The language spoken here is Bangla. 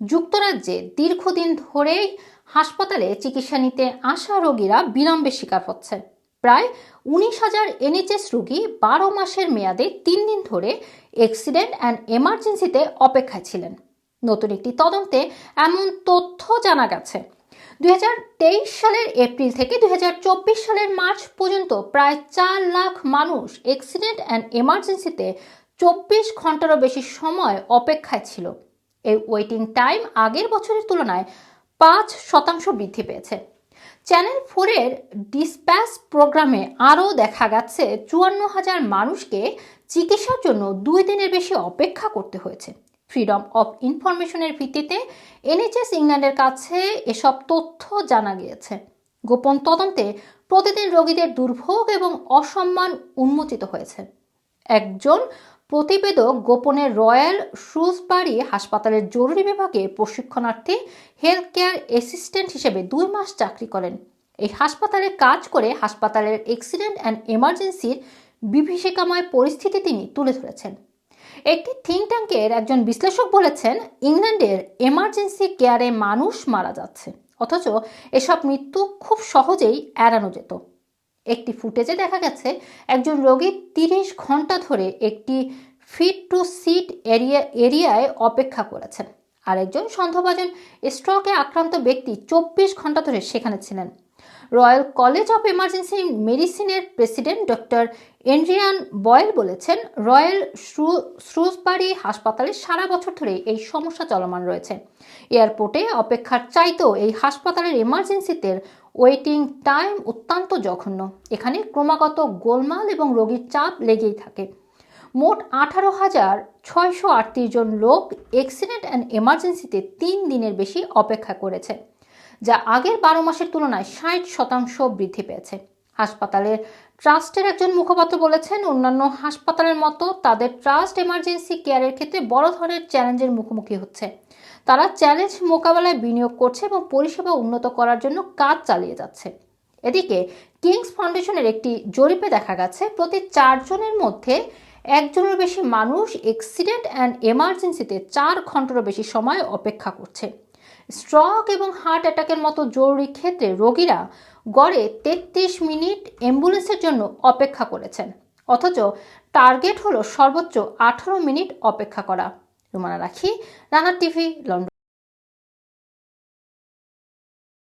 যুক্তরাজ্যে দীর্ঘদিন ধরেই হাসপাতালে চিকিৎসা নিতে আসা রোগীরা বিলম্বের শিকার হচ্ছে। প্রায় উনিশ হাজার এনএচএস রোগী বারো মাসের মেয়াদে তিন দিন ধরে অ্যাক্সিডেন্ট অ্যান্ড এমার্জেন্সিতে অপেক্ষায় ছিলেন। নতুন একটি তদন্তে এমন তথ্য জানা গেছে। দুই হাজার তেইশ সালের এপ্রিল থেকে দুই হাজার চব্বিশ সালের মার্চ পর্যন্ত প্রায় চার লাখ মানুষ অ্যাক্সিডেন্ট অ্যান্ড এমার্জেন্সিতে চব্বিশ ঘন্টারও বেশি সময় অপেক্ষায় ছিল। এই ওয়েটিং টাইম আগের বছরের তুলনায় পাঁচ শতাংশ বৃদ্ধি পেয়েছে। চ্যানেল ফোরের ডিসপ্যাচ প্রোগ্রামে আরও দেখা গেছে চুয়ান্ন হাজার মানুষকে চিকিৎসার জন্য দুই দিনের বেশি অপেক্ষা করতে হয়েছে। ফ্রিডম অফ ইনফরমেশনের ভিত্তিতে এনএচএস ইংল্যান্ডের কাছে এসব তথ্য জানা গিয়েছে। গোপন তদন্তে প্রতিদিন রোগীদের দুর্ভোগ এবং অসম্মান উন্মোচিত হয়েছে। একজন প্রতিবেদক গোপনে রয়্যাল শ্রুসবারি হাসপাতালের জরুরি বিভাগে প্রশিক্ষণার্থী হেলথ কেয়ার অ্যাসিস্ট্যান্ট হিসেবে দুই মাস চাকরি করেন। এই হাসপাতালে কাজ করে হাসপাতালের অ্যাক্সিডেন্ট অ্যান্ড এমার্জেন্সির বিভীষিকাময় পরিস্থিতি তিনি তুলে ধরেছেন। একটি থিঙ্ক ট্যাঙ্কের একজন বিশ্লেষক বলেছেন, ইংল্যান্ডের এমার্জেন্সি কেয়ারে মানুষ মারা যাচ্ছে, অথচ এসব মৃত্যু খুব সহজেই এড়ানো যেত। একটি ফুটেজে দেখা গেছে, একজন রোগী তিরিশ ঘণ্টা ধরে একটি ফিট টু সিট এরিয়া, এরিয়ায় অপেক্ষা করেছেন। আরেকজন সন্দেহভাজন স্ট্রোকে আক্রান্ত ব্যক্তি চব্বিশ ঘণ্টা ধরে সেখানে ছিলেন। রয়্যাল কলেজ অফ এমার্জেন্সি মেডিসিনের প্রেসিডেন্ট ডক্টর এন্ড্রিয়ান বয়েল বলেছেন, রয়্যাল শ্রুসবারি হাসপাতালে সারা বছর ধরে এই সমস্যা চলমান রয়েছে। এয়ারপোর্টে অপেক্ষার চাইতেও এই হাসপাতালের এমার্জেন্সিতে ওয়েটিং টাইম অত্যন্ত জঘন্য। এখানে ক্রমাগত গোলমাল এবং রোগীর চাপ লেগেই থাকে। মোট আঠারো হাজার ছয়শো আটত্রিশ জন লোক এক্সিডেন্ট অ্যান্ড এমার্জেন্সিতে তিন দিনের বেশি অপেক্ষা করেছে, যা আগের বারো মাসের তুলনায় ষাট শতাংশ বৃদ্ধি পেয়েছে। হাসপাতালের ট্রাস্টের একজন মুখপাত্র বলেছেন, অন্যান্য হাসপাতালের মতো তাদের ট্রাস্ট এমার্জেন্সি কেয়ারের ক্ষেত্রে বড় ধরনের চ্যালেঞ্জের মুখোমুখি হচ্ছে। তারা চ্যালেঞ্জ মোকাবেলায় বিনিয়োগ করছে এবং পরিষেবা উন্নত করার জন্য কাজ চালিয়ে যাচ্ছে। এদিকে, কিংস ফাউন্ডেশনের একটি জরিপে দেখা গেছে, প্রতি চারজনের মধ্যে একজনের বেশি মানুষ এক্সিডেন্ট অ্যান্ড এমার্জেন্সিতে চার ঘন্টারও বেশি সময় অপেক্ষা করছে। স্ট্রোক এবং হার্ট অ্যাটাকের মতো জরুরি ক্ষেত্রে রোগীরা গড়ে তেত্রিশ মিনিট অ্যাম্বুলেন্সের জন্য অপেক্ষা করেছেন। অথচ টার্গেট হলো সর্বোচ্চ আঠারো মিনিট অপেক্ষা করা। রুমানা রাখি রানার টিভি, লন্ডন।